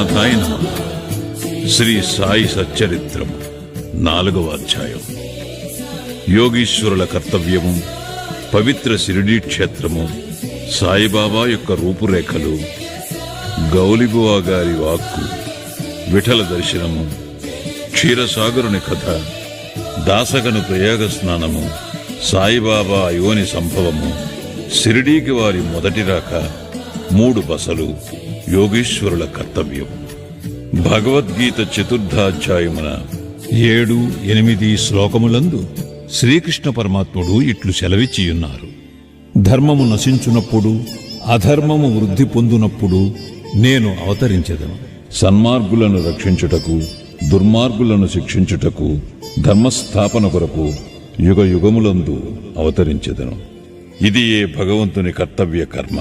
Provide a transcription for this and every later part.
నాథాయన శ్రీ సాయి సచ్చరిత్రం నాలుగవ అధ్యాయం. యోగీశ్వరుల కర్తవ్యము పవిత్ర శిరిడీ క్షేత్రము సాయిబాబా యొక్క రూపురేఖలు గౌలిబువా గారి వాక్కు విఠల దర్శనము క్షీరసాగరుని కథ దాసగను ప్రయోగ స్నానము సాయిబాబా యోని సంభవము షిరిడీకి వారి మొదటి రాక మూడు బసలు యోగేశ్వరుల కర్తవ్యం. భగవద్గీత చతుర్థాధ్యాయమున ఏడు ఎనిమిది శ్లోకములందు శ్రీకృష్ణ పరమాత్ముడు ఇట్లు సెలవిచ్చియున్నారు. ధర్మము నశించునప్పుడు అధర్మము వృద్ధి పొందునప్పుడు నేను అవతరించెదను. సన్మార్గులను రక్షించుటకు దుర్మార్గులను శిక్షించుటకు ధర్మస్థాపన కొరకు యుగ యుగములందు అవతరించదను. ఇది ఏ భగవంతుని కర్తవ్య కర్మ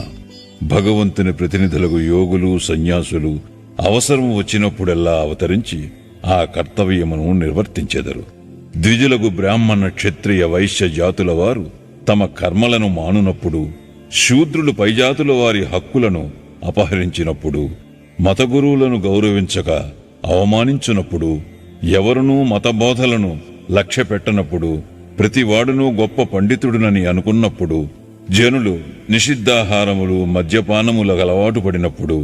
భగవంతుని ప్రతినిధులకు యోగులు సన్యాసులు అవసరం వచ్చినప్పుడెల్లా అవతరించి ఆ కర్తవ్యమును నిర్వర్తించెదరు. ద్విజులకు బ్రాహ్మణ క్షత్రియ వైశ్య జాతుల వారు తమ కర్మలను మానునప్పుడు శూద్రులు పైజాతుల వారి హక్కులను అపహరించినప్పుడు మతగురువులను గౌరవించక అవమానించునప్పుడు ఎవరునూ మతబోధలను లక్ష్యపెట్టనప్పుడు ప్రతివాడునూ గొప్ప పండితుడునని అనుకున్నప్పుడు జనులు నిషిద్ధాహారములు మద్యపానములకు అలవాటు పడినప్పుడు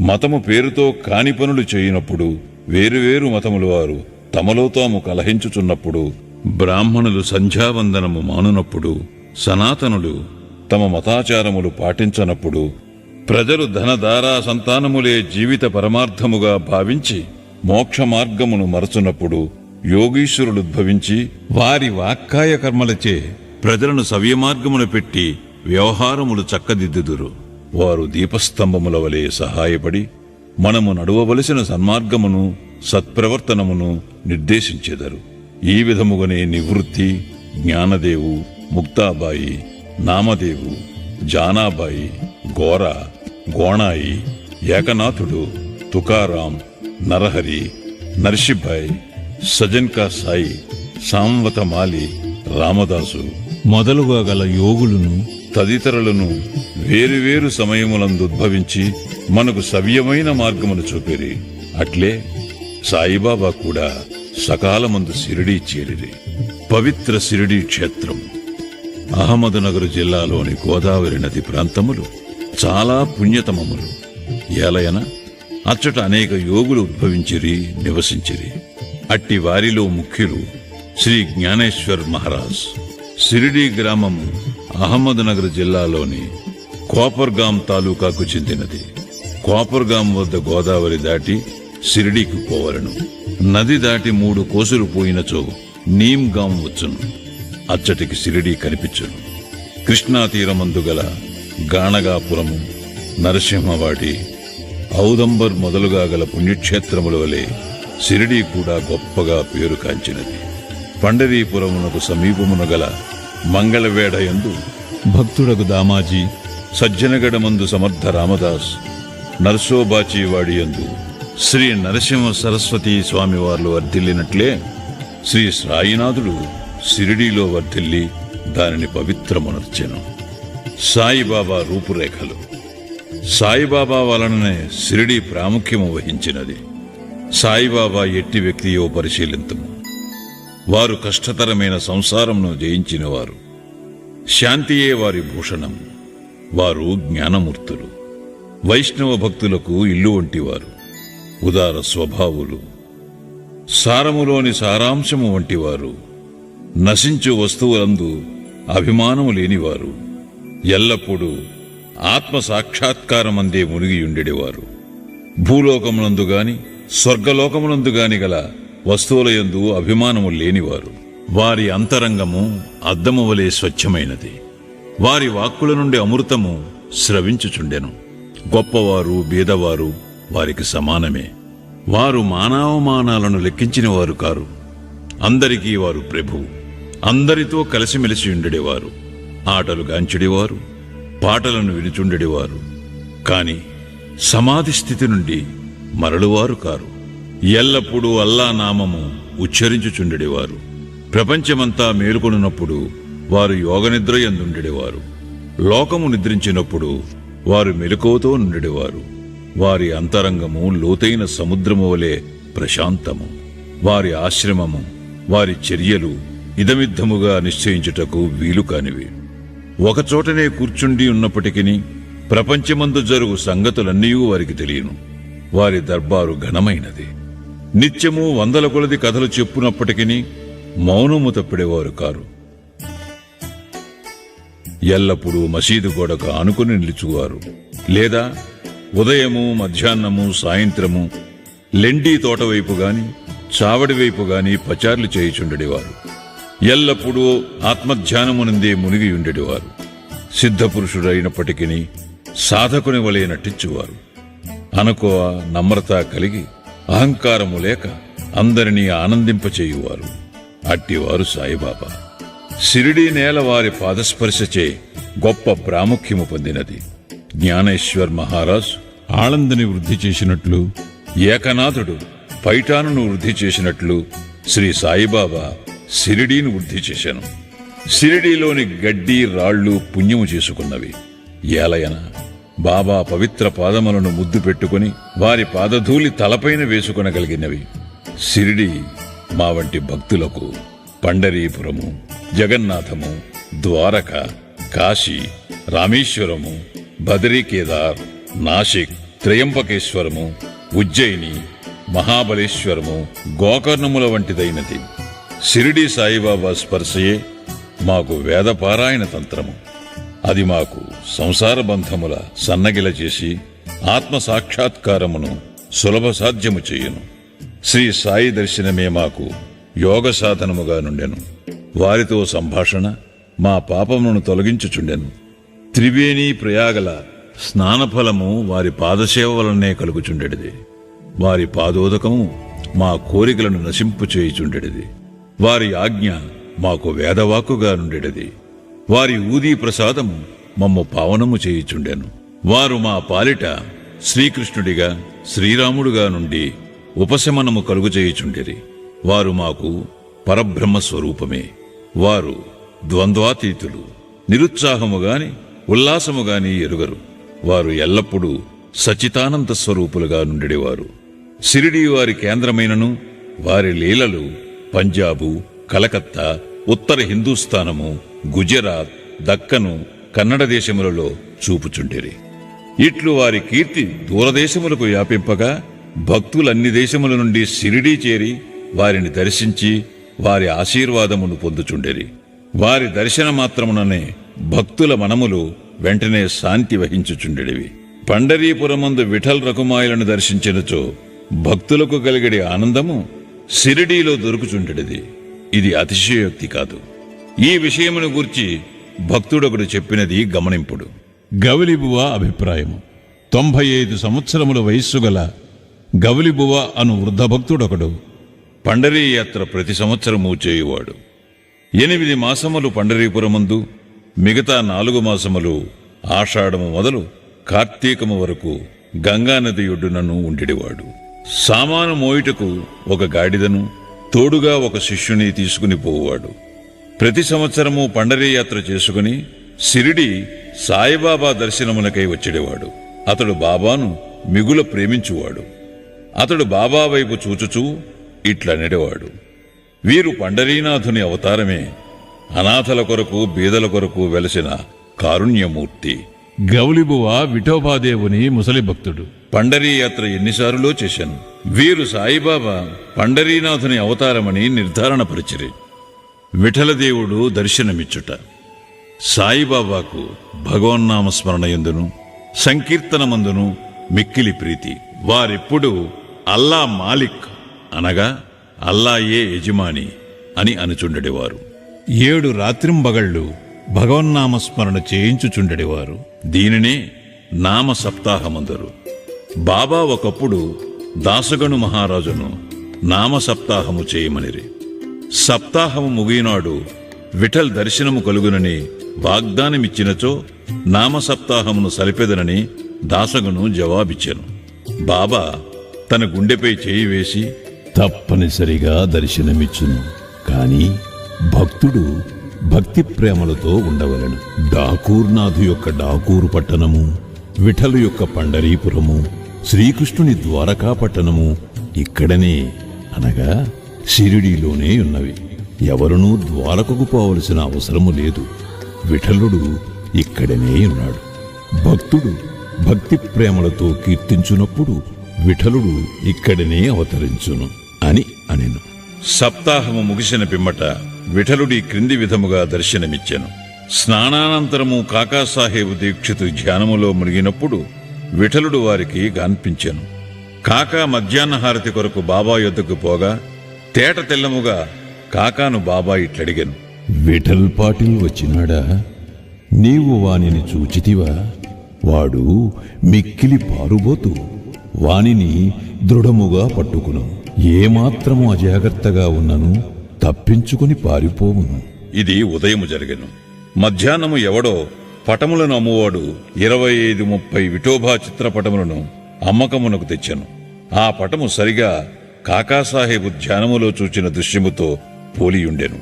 మతము పేరుతో కాని పనులు చేయనప్పుడు వేరువేరు మతముల వారు తమలో తాము కలహించుచున్నప్పుడు బ్రాహ్మణులు సంధ్యావందనము మానునప్పుడు సనాతనులు తమ మతాచారములు పాటించనప్పుడు ప్రజలు ధనధారా సంతానములే జీవిత పరమార్థముగా భావించి మోక్ష మార్గమును మరచునప్పుడు యోగీశ్వరులు ఉద్భవించి వారి వాక్కాయ కర్మలచే ప్రజలను సవ్యమార్గమున పెట్టి వ్యవహారములు చక్కదిద్దుదురు. వారు దీపస్తంభముల వలె సహాయపడి మనము నడువవలసిన సన్మార్గమును సత్ప్రవర్తనమును నిర్దేశించెదరు. ఈ విధముగానే నివృత్తి జ్ఞానదేవు ముక్తాబాయి నామదేవు జానాబాయి గోర గోణాయి ఏకనాథుడు తుకారాం నరహరి నర్షిభాయ్ సజన్కా సాయి సాంవతమాలి రామదాసు మొదలుగా గల యోగులను తదితరులను వేరువేరు సమయములందు ఉద్భవించి మనకు సవ్యమైన మార్గమును చూపిరి. అట్లే సాయిబాబా కూడా సకాలమందు సిరిడి చేరిరి. పవిత్ర సిరిడి క్షేత్రం. అహ్మదునగర్ జిల్లాలోని గోదావరి నది ప్రాంతములు చాలా పుణ్యతమములు. ఏలయన అచ్చట అనేక యోగులు ఉద్భవించిరి నివసించిరి. అట్టి వారిలో ముఖ్యులు శ్రీ జ్ఞానేశ్వర్ మహారాజ్. సిరిడి గ్రామం అహ్మద్నగర్ జిల్లాలోని కోపర్గాం తాలూకాకు చెందినది. కోపర్గాం వద్ద గోదావరి దాటి సిరిడికి పోవలను. నది దాటి మూడు కోసులు పోయినచో నీమ్గాం వచ్చును. అచ్చటికి సిరిడి కనిపించును. కృష్ణా తీరమందు గల గాణగాపురము నరసింహవాడి ఔదంబర్ మొదలుగా గల పుణ్యక్షేత్రముల వలె సిరిడి కూడా గొప్పగా పేరు కాంచినది. పండరీపురమునకు సమీపమున గల మంగళవేడయందు భక్తుడకు దామాజీ సజ్జనగడమందు సమర్థ రామదాస్ నర్సోబాచీవాడి యందు శ్రీ నరసింహ సరస్వతి స్వామివార్లు వర్ధిల్లినట్లే శ్రీ సాయినాథుడు సిరిడీలో వర్ధిల్లి దానిని పవిత్రమునర్చెను. సాయిబాబా రూపురేఖలు. సాయిబాబా వలననే సిరిడి ప్రాముఖ్యము వహించినది. సాయిబాబా ఎట్టి వ్యక్తియో పరిశీలింతము. వారు కష్టతరమైన సంసారంను జయించినవారు. శాంతియే వారి భూషణం. వారు జ్ఞానమూర్తులు. వైష్ణవ భక్తులకు ఇల్లు వంటివారు. ఉదార స్వభావులు. సారములోని సారాంశము వంటివారు. నశించు వస్తువులందు అభిమానము లేనివారు. ఎల్లప్పుడూ ఆత్మ సాక్షాత్కారమందే మునిగియుండెడివారు భూలోకమునందు గాని స్వర్గలోకమునందు గాని గల వస్తువుల యందు అభిమానము లేనివారు. వారి అంతరంగము అద్దము వలె స్వచ్ఛమైనది. వారి వాక్కుల నుండి అమృతము స్రవించుచుండెను. గొప్పవారు బీదవారు వారికి సమానమే. వారు మానవమానాలను లెక్కించిన వారు కారు. అందరికీ వారు ప్రభువు అందరితో కలిసిమెలిసి ఉండేవారు ఆటలు గాంచెడివారు. పాటలను వినుచుండెడివారు. కాని సమాధి స్థితి నుండి మరలువారు కారు. ఎల్లప్పుడూ అల్లా నామము ఉచ్చరించుచుండెడివారు. ప్రపంచమంతా మేలుకొనున్నప్పుడు వారు యోగనిద్ర ఎందుండెడివారు. లోకము నిద్రించినప్పుడు వారు మెలకువతో నుండెడివారు. వారి అంతరంగము లోతైన సముద్రము వలె ప్రశాంతము. వారి ఆశ్రమము వారి చర్యలు ఇదమిద్దముగా నిశ్చయించుటకు వీలు కానివి. ఒకచోటనే కూర్చుండి ఉన్నప్పటికీ ప్రపంచమందు జరుగు సంగతులన్నీ వారికి తెలియను. వారి దర్బారు ఘనమైనది. నిత్యము వందల కొలది కథలు చెప్పునప్పటికీ మౌనము తప్పిడేవారు కారు. ఎల్లప్పుడూ మసీదు గోడకు ఆనుకుని నిలుచువారు. లేదా ఉదయము మధ్యాహ్నము సాయంత్రము లెండీ తోట వైపు గాని చావడి వైపు గాని పచార్లు చేయుచుండేవారు. ఎల్లప్పుడూ ఆత్మధ్యానమునందే మునిగి ఉండేవారు సిద్ధపురుషుడైనప్పటికీ సాధకుని వలె నటించువారు. అనుకో నమ్రత కలిగి అహంకారము లేక అందరినీ ఆనందింపచేయువారు. అట్టివారు సాయిబాబా. సిరిడి నేల వారి పాదస్పర్శచే గొప్ప ప్రాముఖ్యము పొందినది. జ్ఞానేశ్వర్ మహారాజ్ ఆనందని వృద్ధి చేసినట్లు ఏకనాథుడు పైఠానును వృద్ధి చేసినట్లు శ్రీ సాయిబాబా సిరిడీని వృద్ధి చేశాను. సిరిడీలోని గడ్డి రాళ్ళు పుణ్యము చేసుకున్నవి. ఏలయన బాబా పవిత్ర పాదములను ముద్దు పెట్టుకుని వారి పాదధూళి తలపైన వేసుకొనగలిగినవి. సిరిడి మా వంటి భక్తులకు పండరీపురము జగన్నాథము ద్వారక కాశీ రామేశ్వరము బదరీ కేదార్ నాసిక్ త్రయంబకేశ్వరము ఉజ్జయిని మహాబలేశ్వరము గోకర్ణముల వంటిదైనది. సిరిడి సాయిబాబా స్పర్శయే మాకు వేదపారాయణ తంత్రము. అది మాకు సంసార బంధముల సన్నగిల చేసి ఆత్మ సాక్షాత్కారమును సులభ సాధ్యము చేయును. శ్రీ సాయి దర్శనమే మాకు యోగ సాధనముగా నుండెను. వారితో సంభాషణ మా పాపమును తొలగించుచుండెను. త్రివేణి ప్రయాగల స్నానఫలము వారి పాదసేవ వలనే కలుగుచుండెడిది. వారి పాదోదకము మా కోరికలను నశింపు చేయుచుండెడిది వారి ఆజ్ఞ మాకు వేదవాక్కుగా నుండెడిది. వారి ఊదీ ప్రసాదము మమ్ము పావనము చేయుచుండెను. వారు మా పాలిట శ్రీకృష్ణుడిగా శ్రీరాముడుగా నుండి ఉపశమనము కలుగు చేయుచుండిరి. వారు మాకు పరబ్రహ్మ స్వరూపమే. వారు ద్వంద్వాతీతులు. నిరుత్సాహము గాని ఉల్లాసము గాని ఎరుగరు. వారు ఎల్లప్పుడూ సచితానంద స్వరూపులుగా నుండెడివారు. సిరిడి వారి కేంద్రమైనను వారి లీలలు పంజాబు కలకత్తా ఉత్తర హిందూస్థానము గుజరాత్ దక్కను కన్నడ దేశములలో చూపుచుండిరి ఇట్లు వారి కీర్తి దూరదేశములకు వ్యాపింపగా భక్తులన్ని దేశముల నుండి సిరిడీ చేరి వారిని దర్శించి వారి ఆశీర్వాదమును పొందుచుండెరి వారి దర్శన మాత్రముననే భక్తుల మనములు వెంటనే శాంతి వహించుచుండెడివి. పండరీపురమందు విఠల్ రకుమాయులను దర్శించినచో భక్తులకు కలిగడి ఆనందము సిరిడీలో దొరుకుచుండెడిది ఇది అతిశయోక్తి కాదు. ఈ విషయమును గూర్చి భక్తుడొకడు చెప్పినది గమనింపుడు. గవలిబువ అభిప్రాయము. తొంభై ఐదు సంవత్సరముల వయస్సు గల గవలిబువ అను వృద్ధ భక్తుడొకడు పండరీ యాత్ర ప్రతి సంవత్సరము చేయువాడు. ఎనిమిది మాసములు పండరీపురమందు మిగతా నాలుగు మాసములు ఆషాఢము మొదలు కార్తీకము వరకు గంగానది ఒడ్డునను ఉండిడివాడు. సామాను మోయుటకు ఒక గాడిదను తోడుగా ఒక శిష్యుని తీసుకుని పోవాడు ప్రతి సంవత్సరము పండరీ యాత్ర చేసుకుని సిరిడి సాయిబాబా దర్శనమునకై వచ్చేవాడు అతడు బాబాను మిగుల ప్రేమించువాడు. అతడు బాబా వైపు చూచుచూ ఇట్లా నెడవాడు వీరు పండరీనాథుని అవతారమే అనాథల కొరకు బీదల కొరకు వెలసిన కారుణ్యమూర్తి. గౌలిబువ విఠోబాదేవుని ముసలి భక్తుడు. పండరీ యాత్ర ఎన్నిసార్లు చేశాను. వీరు సాయిబాబా పండరీనాథుని అవతారమని నిర్ధారణపరిచిరి విఠలదేవుడు దర్శనమిచ్చుట. సాయిబాబాకు భగవన్నామస్మరణ ఎందును సంకీర్తనమందును మిక్కిలి ప్రీతి. వారెప్పుడు అల్లా మాలిక్ అనగా అల్లాయే యజమాని అని అనుచుండెడివారు. ఏడు రాత్రింబగళ్ళు భగవన్నామస్మరణ చేయించుచుండెడివారు. దీనినే నామ సప్తాహమందరు బాబా ఒకప్పుడు దాసగను మహారాజును నామ సప్తాహము చేయమనిరి. సప్తాహము ముగినాడు. విఠల్ దర్శనము కలుగునని వాగ్దానమిచ్చినచో నామ సప్తాహమును సలిపెదనని దాసగును జవాబిచ్చాను. బాబా తన గుండెపై చేయి వేసి తప్పనిసరిగా దర్శనమిచ్చును. కాని భక్తుడు భక్తి ప్రేమలతో ఉండవలను. డాకూర్నాథు యొక్క డాకూరు పట్టణము విఠలు యొక్క పండరీపురము శ్రీకృష్ణుని ద్వారకా పట్టణము ఇక్కడనే అనగా షిరిడీలోనే ఉన్నవి. ఎవరునూ ద్వారకకు పోవలసిన అవసరము లేదు. విఠలుడు ఇక్కడనే ఉన్నాడు. భక్తుడు భక్తి ప్రేమలతో కీర్తించునప్పుడు విఠలుడు ఇక్కడనే అవతరించును అని అనెను. సప్తాహము ముగిసిన పిమ్మట విఠలుడి క్రింది విధముగా దర్శనమిచ్చెను. స్నానానంతరము కాకాసాహేబు దీక్షితు ధ్యానములో మునిగినప్పుడు విఠలుడు వారికి గాన్పించెను. కాకా మధ్యాహ్న హారతి కొరకు బాబా యొద్దకు పోగా తేట తెల్లముగా కాకాను బాబా ఇట్లడిగెను. విఠల్ పాటిల్ వచ్చినాడా? నీవు వానిని చూచితివా? వాడు మిక్కిలి పారుబోతు వానిని దృఢముగా పట్టుకును. ఏమాత్రము అజాగ్రత్తగా ఉన్నను తప్పించుకుని పారిపోవును. ఇది ఉదయము జరిగెను. మధ్యాహ్నము ఎవడో పటములను అమ్మువాడు ఇరవై ఐదు ముప్పై విఠోబా చిత్రపటములను అమ్మకమునకు తెచ్చెను. ఆ పటము సరిగా కాకాసాహేబు ధ్యానములో చూచిన దృశ్యముతో పోలియుండెను.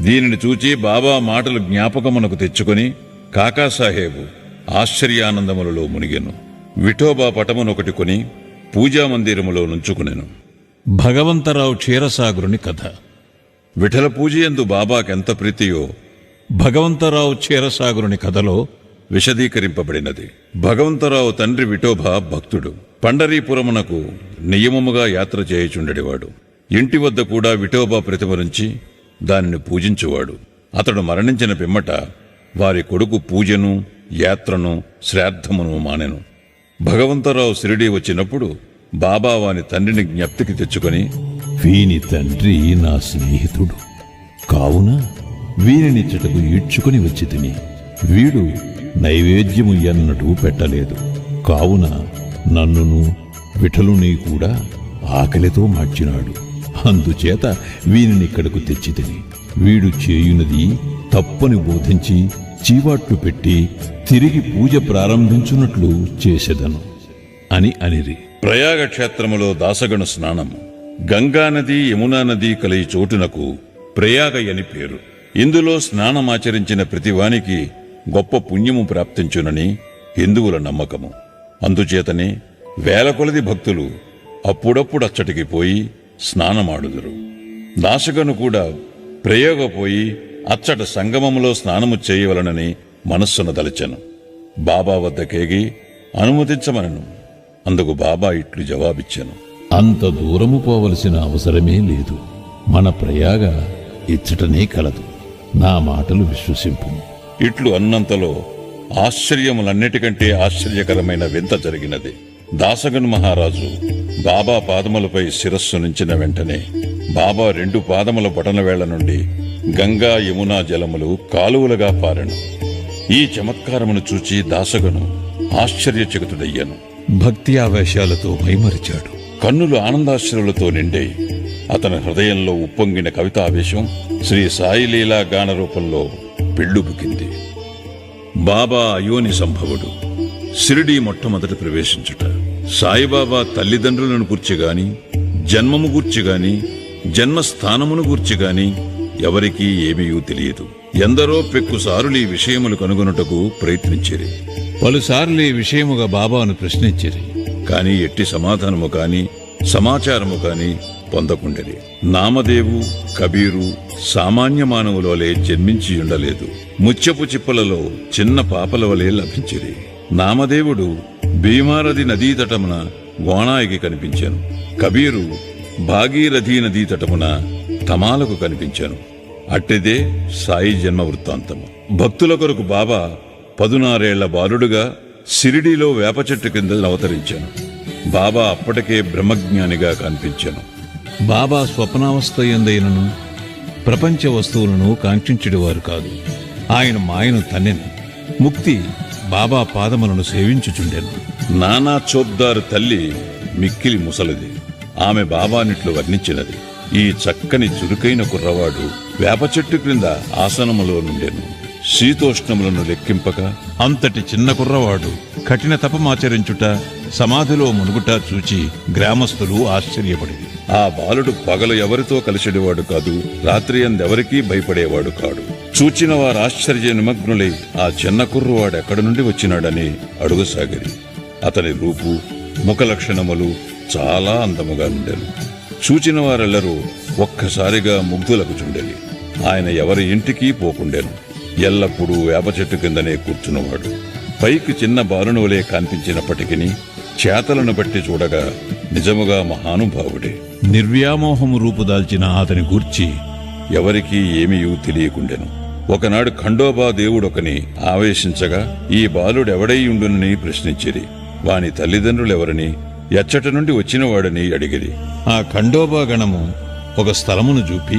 దీనిని చూచి బాబా మాటలు జ్ఞాపకమునకు తెచ్చుకొని కాకాసాహేబు ఆశ్చర్యానందములలో మునిగెను. విఠోబా పటమునొకటి కొని పూజా మందిరములో నుంచుకునెను. భగవంతరావు క్షీరసాగరుని కథ. విఠల పూజయందు బాబాకెంత ప్రీతియో భగవంతరావు క్షీరసాగరుని కథలో విశదీకరింపబడినది. భగవంతరావు తండ్రి విఠోబా భక్తుడు. పండరీపురమునకు నియమముగా యాత్ర చేయుచుండెడివాడు. ఇంటి వద్ద కూడా విఠోబా ప్రతిమరించి దానిని పూజించువాడు. అతడు మరణించిన పిమ్మట వారి కొడుకు పూజను యాత్రను శ్రాద్ధమును మానెను. భగవంతరావు సిరిడి వచ్చినప్పుడు బాబా వాని తండ్రిని జ్ఞప్తికి తెచ్చుకొని వీని తండ్రి నా స్నేహితుడు. కావున వీనినిచ్చటకు ఈడ్చుకుని వచ్చి తిని వీడు నైవేద్యము ఎన్నడూ పెట్టలేదు. కావున నన్నును విఠలుని కూడా ఆకలితో మార్చినాడు. అందుచేత వీనినిక్కడకు తెచ్చి తిని వీడు చేయునది తప్పని బోధించి చీవాట్లు పెట్టి తిరిగి పూజ ప్రారంభించున్నట్లు చేసేదను అని అనిరి. ప్రయాగ క్షేత్రములో దాసగణ స్నానము గంగా నది యమునా నది కలయి చోటునకు ప్రయాగ అని పేరు. ఇందులో స్నానమాచరించిన ప్రతివానికి గొప్ప పుణ్యము ప్రాప్తించునని హిందువుల నమ్మకము. అందుచేతనే వేల కొలది భక్తులు అప్పుడప్పుడు అచ్చటికి పోయి స్నానమాడుదురు. దాసగను కూడా ప్రయోగ పోయి అచ్చట సంగమములో స్నానము చేయవలనని మనస్సున దలచెను బాబా వద్దకేగి అనుమతించమనను. అందుకు బాబా ఇట్లు జవాబిచ్చాను. అంత దూరము పోవలసిన అవసరమే లేదు. మన ప్రయాగ ఇచ్చటనే కలదు. నా మాటలు విశ్వసింపు. ఇట్లు అన్నంతలో ఆశ్చర్యములన్నిటికంటే ఆశ్చర్యకరమైన వింత జరిగినది. దాసగన్ మహారాజు బాబా పాదములపై శిరస్సు నుంచిన వెంటనే బాబా రెండు పాదముల బొటనవేళ్ళ నుండి గంగా యమునా జలములు కాలువలుగా పారెను. ఈ చమత్కారమును చూచి దాసగను ఆశ్చర్యచకితుడయ్యాను. భక్తి ఆవేశాలతో మైమరిచాడు. కన్నులు ఆనందాశ్రులతో నిండే అతని హృదయంలో ఉప్పొంగిన కవితావేశం శ్రీ సాయిలీలా గాన రూపంలో పెళ్ళుబుకింది. బాబా అయోని సంభవుడు. సిరిడి మొట్టమొదట ప్రవేశించుట. సాయిబాబా తల్లిదండ్రులను గూర్చి గాని జన్మము గూర్చి గాని జన్మస్థానమును గూర్చి గాని ఎవరికీ ఏమీయూ తెలియదు. ఎందరో పెక్కుసారులు ఈ విషయములు కనుగొనుటకు ప్రయత్నించిరి. పలుసార్లు ఈ విషయముగా బాబాను ప్రశ్నించిరి. కాని ఎట్టి సమాధానము కాని సమాచారము కాని పొందకుండేది. నామదేవు కబీరు సామాన్య మానవుల వలె జన్మించి ఉండలేదు. ముత్యపు చిప్పలలో చిన్న పాపల వలె లభించిరి నామదేవుడు భీమారథి నదీ తటమున గోణాయికి కనిపించాను. కబీరు భాగీరథీ నదీ తటమున తమాలకు కనిపించాను. అట్టిదే సాయి జన్మ వృత్తాంతము భక్తుల కొరకు బాబా పదునారేళ్ళ బాలుడుగా సిరిడిలో వేప చెట్టు కింద అవతరించాను. బాబా అప్పటికే బ్రహ్మజ్ఞానిగా కనిపించాను. బాబా స్వప్నావస్థ ఎందైనను ప్రపంచ వస్తువులను కాంక్షించుడివారు కాదు. ఆయన మాయను తన్నెను. ముక్తి బాబా పాదములను సేవించుచుండెను. నానా చోప్దారు తల్లి మిక్కిలి ముసలిది. ఆమె బాబానిట్లు వర్ణించినది. ఈ చక్కని చురుకైన కుర్రవాడు వేప చెట్టు క్రింద ఆసనములో నుండెను. శీతోష్ణములను లెక్కింపక అంతటి చిన్న కుర్రవాడు కఠిన తపమాచరించుట సమాధిలో మునుగుట చూచి గ్రామస్తులు ఆశ్చర్యపడింది ఆ బాలుడు పగలు ఎవరితో కలిసిడేవాడు కాదు రాత్రి అందెవరికీ భయపడేవాడు కాడు. చూచిన వారు ఆశ్చర్య నిమగ్నులై ఆ చిన్న కుర్రువాడు ఎక్కడి నుండి వచ్చినాడని అడుగుసాగిరి. అతని రూపు ముఖ లక్షణములు చాలా అందముగా ఉండేను. చూచిన వారెల్లరూ ఒక్కసారిగా ముగ్ధులకు చుండెలి ఆయన ఎవరి ఇంటికి పోకుండెను. ఎల్లప్పుడూ వేప చెట్టు కిందనే కూర్చున్నవాడు. పైకి చిన్న బాలునువలే కనిపించినప్పటికీ చేతలను బట్టి చూడగా నిజముగా మహానుభావుడే. నిర్వ్యామోహము రూపుదాల్చిన అతని గూర్చి ఎవరికీ ఏమీ తెలియకుండెను. ఒకనాడు ఖండోబా దేవుడొకని ఆవేశించగా ఈ బాలుడెవడై ఉండునని ప్రశ్నించిరి. వాని తల్లిదండ్రులెవరని ఎచ్చట నుండి వచ్చినవాడని అడిగిరి. ఆ ఖండోబా గణము ఒక స్థలమును చూపి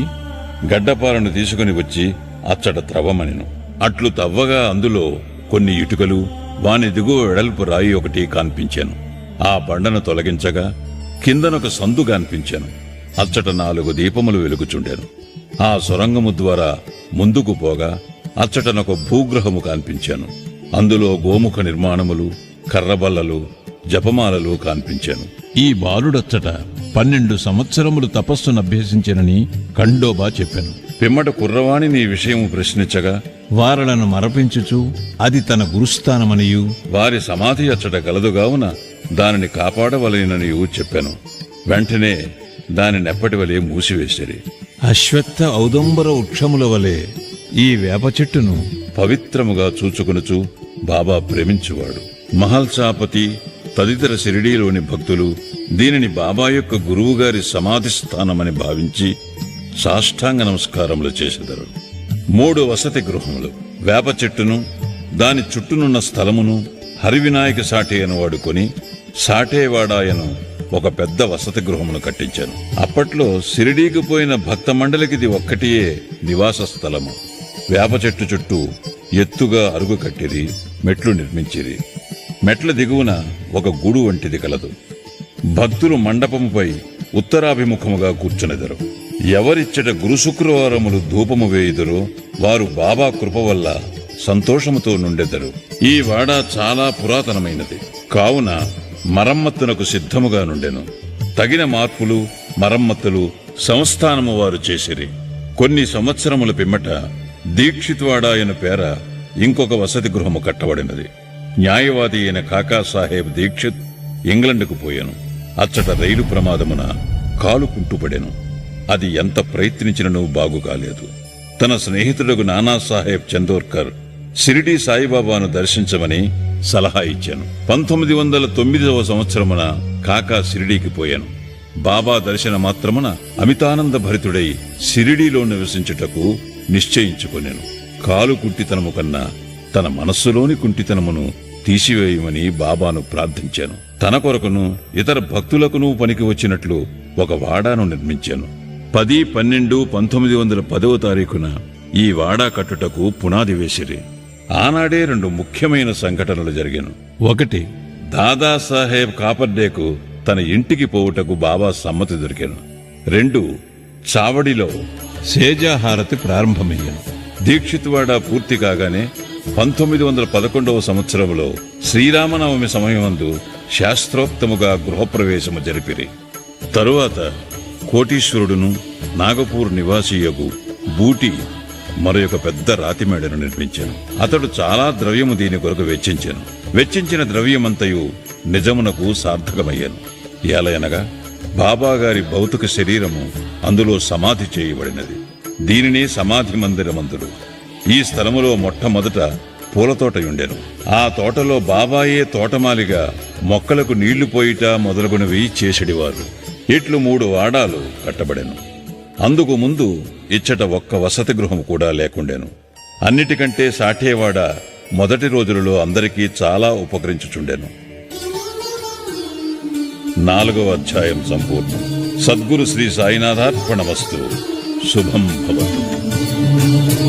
గడ్డపాలను తీసుకుని వచ్చి అచ్చట త్రవ్వమనెను అట్లు తవ్వగా అందులో కొన్ని ఇటుకలు వాని దిగువ వెడల్పు రాయి ఒకటి కాన్పించాను. ఆ బండను తొలగించగా కిందనొక సందు కాన్పించాను. అచ్చట నాలుగు దీపములు వెలుగుచుండెను. ఆ సొరంగము ద్వారా ముందుకు పోగా అచ్చటనొక భూగ్రహము కాన్పించాను. అందులో గోముఖ నిర్మాణములు కర్రబల్లలు జపమాలలు కాన్పించాను. ఈ బాలుడచ్చట పన్నెండు సంవత్సరములు తపస్సును అభ్యసించినని ఖండోబా చెప్పాను. పిమ్మట కుర్రవాణి నీ విషయము ప్రశ్నించగా వారలను మరపించుచు అది తన గురుస్థానమనియు. వారి సమాధి అచ్చట కలదుగావున దానిని కాపాడవలెనని చెప్పాను. వెంటనే దానిని ఎప్పటివలే మూసివేసిరి. అశ్వత్థ ఔదంబర వృక్షముల వలె ఈ వేప చెట్టును పవిత్రముగా చూచుకొనుచు బాబా ప్రేమించువాడు మహల్సాపతి తదితర షిరిడీలోని భక్తులు దీనిని బాబా యొక్క గురువుగారి సమాధి స్థానమని భావించి సాష్టాంగ నమస్కారములు చేసెదరు. మూడు వసతి గృహములు. వేప చెట్టును దాని చుట్టూనున్న స్థలమును హరివినాయక సాటేయను వాడుకొని సాటేవాడాయను ఒక పెద్ద వసతి గృహమును కట్టించాను. అప్పట్లో సిరిడీకి పోయిన భక్త మండలికిది ఒక్కటియే నివాస స్థలము. వేప చెట్టు చుట్టూ ఎత్తుగా అరుగు కట్టిరి మెట్లు నిర్మించిరి. మెట్ల దిగువన ఒక గూడు వంటిది కలదు. భక్తులు మండపముపై ఉత్తరాభిముఖముగా కూర్చునెదరు. ఎవరిచ్చట గురు శుక్రవారములు ధూపము వేయుదురో వారు బాబా కృప వల్ల సంతోషముతో నుండెదరు. ఈ వాడ చాలా పురాతనమైనది. కావున మరమ్మత్తునకు సిద్ధముగా నుండెను. తగిన మార్పులు మరమ్మతులు సంస్థానము వారు చేసిరి. కొన్ని సంవత్సరముల పిమ్మట దీక్షిత్వాడాయన పేర ఇంకొక వసతి గృహము కట్టబడినది. న్యాయవాది అయిన కాకా సాహెబ్ దీక్షిత్ ఇంగ్లండ్కు పోయాను. అచ్చట రైలు ప్రమాదమున కాలు కుంటుపడెను. అది ఎంత ప్రయత్నించినను బాగు కాలేదు. తన స్నేహితుడు నానాసాహెబ్ చందోర్కర్ షిరిడీ సాయిబాబాను దర్శించమని సలహా ఇచ్చాను. పంతొమ్మిది వందల తొమ్మిదవ సంవత్సరమున కాకా షిరిడీకి పోయాను. బాబా దర్శన మాత్రమున అమితానంద భరితుడై షిరిడీలో నివసించుటకు నిశ్చయించుకొనెను. కాలు కుంటితనము కన్నా తన మనస్సులోని కుంటితనమును తీసివేయమని బాబాను ప్రార్థించాను. తన కొరకును ఇతర భక్తులకును పనికి వచ్చినట్లు ఒక వాడాను నిర్మించాను. పది పన్నెండు పంతొమ్మిది వందల పదవ తారీఖున ఈ వాడా కట్టుటకు పునాది వేసిరి. ఆనాడే రెండు ముఖ్యమైన సంఘటనలు జరిగాను. ఒకటి దాదాసాహెబ్ కాపర్డేకు తన ఇంటికి పోవుటకు బాబా సమ్మతి దొరికాను. రెండు చావడిలో సేజాహారతి ప్రారంభమయ్యాను. దీక్షిత్వాడ పూర్తి కాగానే పంతొమ్మిది వందల పదకొండవ సంవత్సరంలో శ్రీరామనవమి సమయమందు శాస్త్రోక్తముగా గృహప్రవేశము జరిపిరి. తరువాత కోటీశ్వరుడును నాగపూర్ నివాసియగు బూటి మరొక పెద్ద రాతి మేడను నిర్మించాను. అతడు చాలా ద్రవ్యము దీని కొరకు వెచ్చించాను. వెచ్చించిన ద్రవ్యమంతయు నిజమునకు సార్థకమయ్యాను. ఎలయనగా బాబాగారి భౌతిక శరీరము అందులో సమాధి చేయబడినది. దీనినే సమాధి మందిరమందుడు. ఈ స్థలములో మొట్టమొదట పూలతోట ఉండెను ఆ తోటలో బాబాయే తోటమాలిగా మొక్కలకు నీళ్ళు పోయిట మొదలుగునవి చేసెడివారు. ఇట్లు మూడు వాడాలు కట్టబడెను. అందుకు ముందు ఇచ్చట ఒక్క వసతి గృహం కూడా లేకుండెను. అన్నిటికంటే సాఠేవాడ మొదటి రోజులలో అందరికీ చాలా ఉపకరించుచుండెను. నాలుగవ అధ్యాయం సంపూర్ణం. సద్గురు శ్రీ సాయినాథార్పణమస్తు. శుభం భవతు.